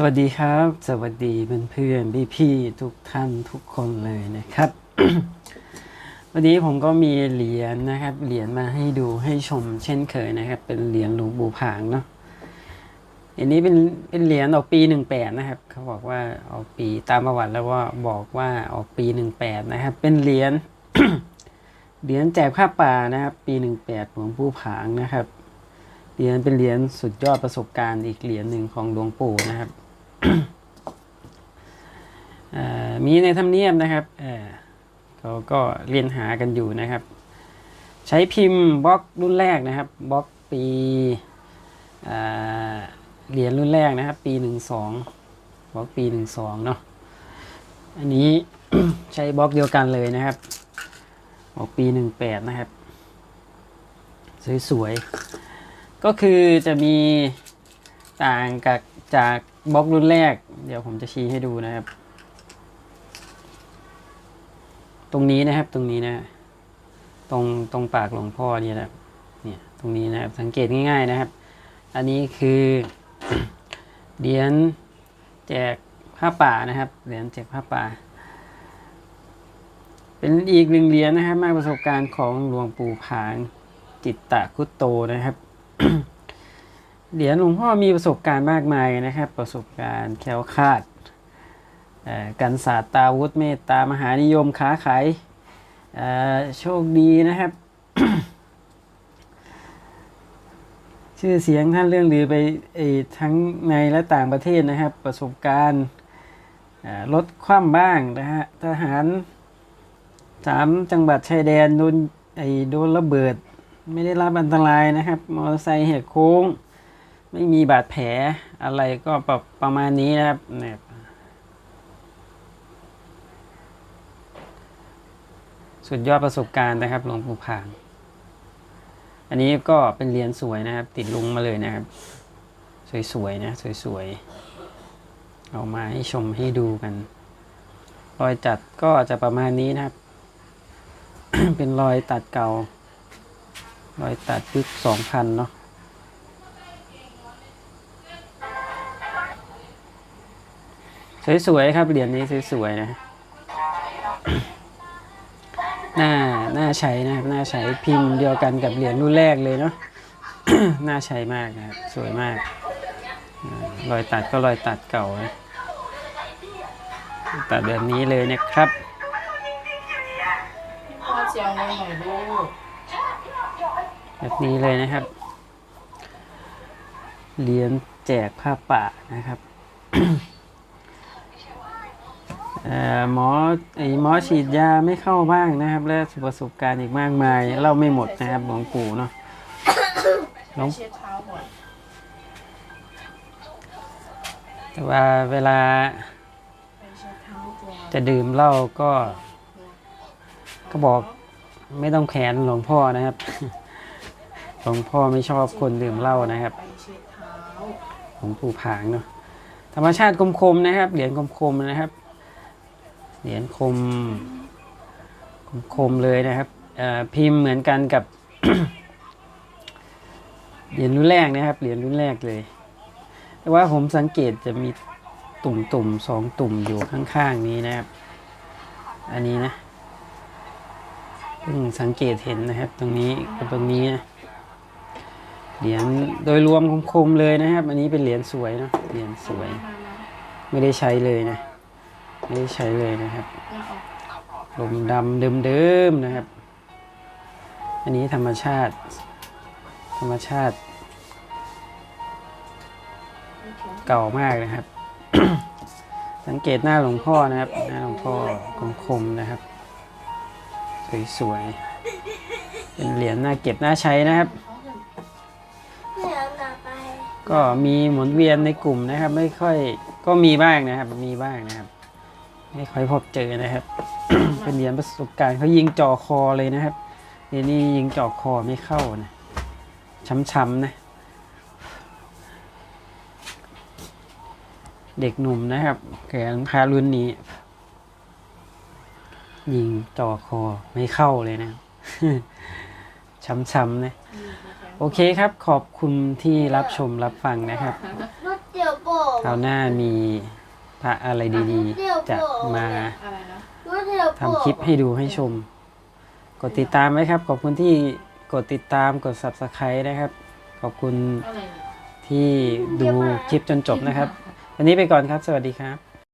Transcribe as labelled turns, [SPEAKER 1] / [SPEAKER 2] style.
[SPEAKER 1] สวัสดีครับ สวัสดีเพื่อนเพื่อนพี่พี่ๆทุกท่านทุกคนเลยนะครับ วันนี้ผมก็มีเหรียญนะครับ เหรียญมาให้ดูให้ชมเช่นเคยนะครับ เป็นเหรียญหลวงปู่ผางเนาะอันนี้เป็นเป็นเหรียญออกปีหนึ่งแปดนะครับ เขาบอกว่าออกปีตามประวัติแล้วว่าบอกว่าออกปีหนึ่งแปดนะครับ เป็นเหรียญเหรียญแจกผ้าป่านะครับ ปีหนึ่งแปดหลวงปู่ผางนะครับเหรียญเป็นเหรียญสุดยอดประสบการณ์อีกเหรียญหนึ่งของหลวงปู่นะครับ มีในธรรมเนียบนะครับเขาก็เรียนหากันอยู่นะครับ ใช้พิมพ์บล็อกรุ่นแรกนะครับบล็อกปีเอ่อเหรียญรุ่นแรกนะครับ ปีหนึ่งสองบล็อกปีหนึ่งสองเนาะอันนี้ใช้บล็อกเดียวกันเลยนะครับบล็อกปีหนึ่งแปดนะครับ สวยๆ ก็คือจะมี ต่างกับจากบล็อกรุ่นแรก เดี๋ยวผมจะชี้ให้ดูนะครับ ตรงนี้นะครับตรงนี้นะ ตรงตรงปากหลวงพ่อเนี่ยนะเนี่ยตรงนี้นะครับสังเกตง่าย ๆนะครับ อันนี้คือเหรียญแจกผ้าป่านะครับเหรียญแจกผ้าป่า เป็นอีกหนึ่งเหรียญนะครับ มาประสบการณ์ของหลวงปู่ผางจิตตะคุตโตนะครับ เหรียญหลวงพ่อมีประสบการณ์มากมายนะครับ ประสบการณ์แคล้วคาดกันศาสตาวุธเมตตามหานิยมค้าขายโชคดีนะครับ ชื่อเสียงท่านเรื่องลือไปอทั้งในและต่างประเทศนะครับ ประสบการณ์ลดความบ้างนะฮะทหารสามจังหวัดชายแดนโดนไอ้โดนระเบิด ไม่ได้รับอันตรายนะครับ มอเตอร์ไซค์แหกโค้ง ไม่มีบาดแผลอะไรก็ประประมาณนี้นะครับเนี่ยสุดยอดประสบการณ์นะครับหลวงปู่ผาง อันนี้ก็เป็นเหรียญสวยนะครับ ติดลุงมาเลยนะครับ สวยๆนะสวยๆเอามาให้ชมให้ดูกัน รอยจัดก็จะประมาณนี้นะครับ เป็นรอยตัดเก่า รอยตัดยุคสองพันเนาะ สวยๆครับเหรียญนี้สวยๆนะน่าน่าใช้นะครับน่าใช้พิมพ์เดียวกันกับเหรียญรุ่นแรกเลยเนาะน่าใช้มากนะครับสวยมากรอยตัดก็รอยตัดเก่านะตัดแบบนี้เลยนะครับ
[SPEAKER 2] พ่อเจียวในหน่อยลูก
[SPEAKER 1] แบบนี้เลยนะครับเหรียญแจกผ้าป่านะครับ หมอไอหมอฉีดยาไม่เข้าบ้างนะครับ และประสบการณ์อีกมากมายเล่าไม่หมดนะครับหลวงปู่เนาะหลวงแต่ว่าเวลาจะดื่มเหล้าก็ ก็บอกไม่ต้องแขนหลวงพ่อนะครับ หลวงพ่อไม่ชอบคนดื่มเหล้านะครับหลวงปู่ผางเนาะธรรมชาติคมๆนะครับ เหรียญคมๆนะครับ เหรียญคมคมๆเลยนะครับพิมพ์เหมือนกันกับเหรียญรุ่นแรกนะครับเหรียญรุ่นแรกเลย แต่ว่าผมสังเกตจะมีตุ่มๆสองตุ่มอยู่ข้างๆนี้นะครับ อันนี้นะเพิ่งสังเกตเห็นนะครับ ตรงนี้กับตรงนี้นะเหรียญโดยรวมคมๆเลยนะครับ อันนี้เป็นเหรียญสวยนะเหรียญสวย ไม่ได้ใช้เลยนะ ไม่ได้ใช้เลยนะครับ
[SPEAKER 2] แล้วเอา
[SPEAKER 1] ลมดำเดิมๆนะครับ อันนี้ธรรมชาติ ธรรมชาติ เก่ามากนะครับ สังเกตหน้าหลวงพ่อนะครับ หน้าหลวงพ่อคมๆนะครับ สวยๆ เป็นเหรียญน่าเก็บน่าใช้นะครับ
[SPEAKER 3] เหลืองต่อไป
[SPEAKER 1] ก็มีหมุนเวียนในกลุ่มนะครับ ไม่ค่อยก็มีบ้างนะครับ มีบ้างนะครับ ไม่ค่อยพบเจอนะครับ เป็นเหรียญประสบการณ์เขายิงจ่อคอเลยนะครับเดี๋ยวนี้ยิงจ่อคอไม่เข้านะช้ำๆนะเด็กหนุ่มนะครับแขนพารุ่นนี้ ยิงจ่อคอไม่เข้าเลยนะช้ำๆนะ
[SPEAKER 2] อืมมาแข็ง
[SPEAKER 1] โอเคครับ ขอบคุณที่รับชมรับฟังนะครับ
[SPEAKER 3] รถเดี๋ยวบอก
[SPEAKER 1] คราวหน้ามี พระอะไรดีๆ จะมา
[SPEAKER 2] อะไรนะ
[SPEAKER 3] รถเดี๋ยวบอก
[SPEAKER 1] ทำคลิปให้ดูให้ชม กดติดตามไว้ครับ ขอบคุณที่กดติดตามกด subscribe นะครับ ขอบคุณ
[SPEAKER 2] อะไรเนี่ย
[SPEAKER 1] ที่ดูคลิปจนจบนะครับ วันนี้ไปก่อนครับ สวัสดีครับ